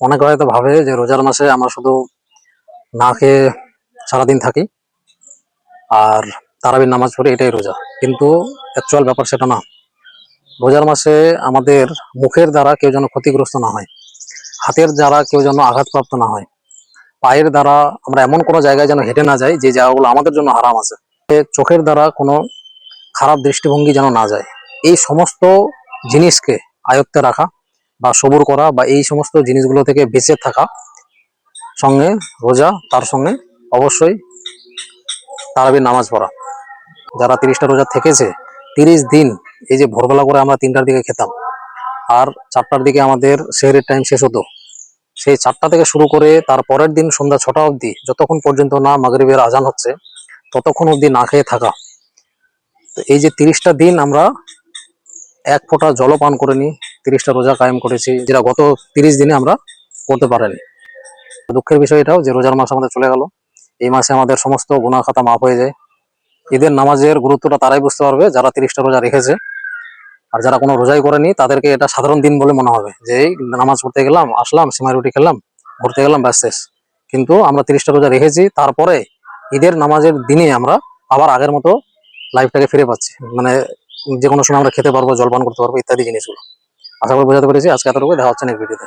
অনেকে হয়তো ভাবে যে রোজার মাসে আমরা শুধু না খেয়ে সারাদিন থাকি আর তারাবির নামাজ পড়ি, এটাই রোজা। কিন্তু অ্যাকচুয়াল ব্যাপার সেটা না। রোজার মাসে আমাদের মুখের দ্বারা কেউ যেন ক্ষতিগ্রস্ত না হয়, হাতের দ্বারা কেউ যেন আঘাতপ্রাপ্ত না হয়, পায়ের দ্বারা আমরা এমন কোনো জায়গায় যেন হেঁটে না যাই যে জায়গাগুলো আমাদের জন্য হারাম আছে চোখের দ্বারা কোনো খারাপ দৃষ্টিভঙ্গি যেন না যায়। এই সমস্ত জিনিসকে আয়ত্তে রাখা বা সবুর করা বা এই সমস্ত জিনিসগুলো থেকে বেঁচে থাকা সঙ্গে রোজা, তার সঙ্গে অবশ্যই তারাবির নামাজ পড়া। যারা তিরিশটা রোজা থেকেছে, তিরিশ দিন এই যে ভোরবেলা করে আমরা তিনটার দিকে খেতাম, আর চারটার দিকে আমাদের সেহরের টাইম শেষ হতো, সেই চারটা থেকে শুরু করে তার পরের দিন সন্ধ্যা ছটা অবধি যতক্ষণ পর্যন্ত না মাগরিবের আজান হচ্ছে, ততক্ষণ অবধি না খেয়ে থাকা। তো এই যে তিরিশটা দিন আমরা এক ফোঁটা জলও পান করিনি তিরিশটা রোজা কায়েম করেছি, যেটা গত তিরিশ দিনে আমরা করতে পারিনি। দুঃখের বিষয় এটাও যে রোজার মাস আমাদের চলে গেল। এই মাসে আমাদের সমস্ত গুণা খাতা মাফ হয়ে যায়। ঈদের নামাজের গুরুত্বটা তারাই বুঝতে পারবে, যারা তিরিশটা রোজা রেখেছে। আর যারা কোনো রোজাই করেনি, তাদেরকে এটা সাধারণ দিন বলে মনে হবে, যে এই নামাজ পড়তে গেলাম, আসলাম, সিমাই রুটি খেলাম, ঘুরতে গেলাম, ব্যাস শেষ। কিন্তু আমরা তিরিশটা রোজা রেখেছি, তারপরে ঈদের নামাজের দিনে আমরা আবার আগের মতো লাইফটাকে ফিরে পাচ্ছি। মানে যে কোনো সময় আমরা খেতে পারব, জলপান করতে পারব, ইত্যাদি জিনিসগুলো। আশা করি বোঝাতে পেরেছি। আজকে এতটুকু দেখা হচ্ছে নেক্সট ভিডিওতে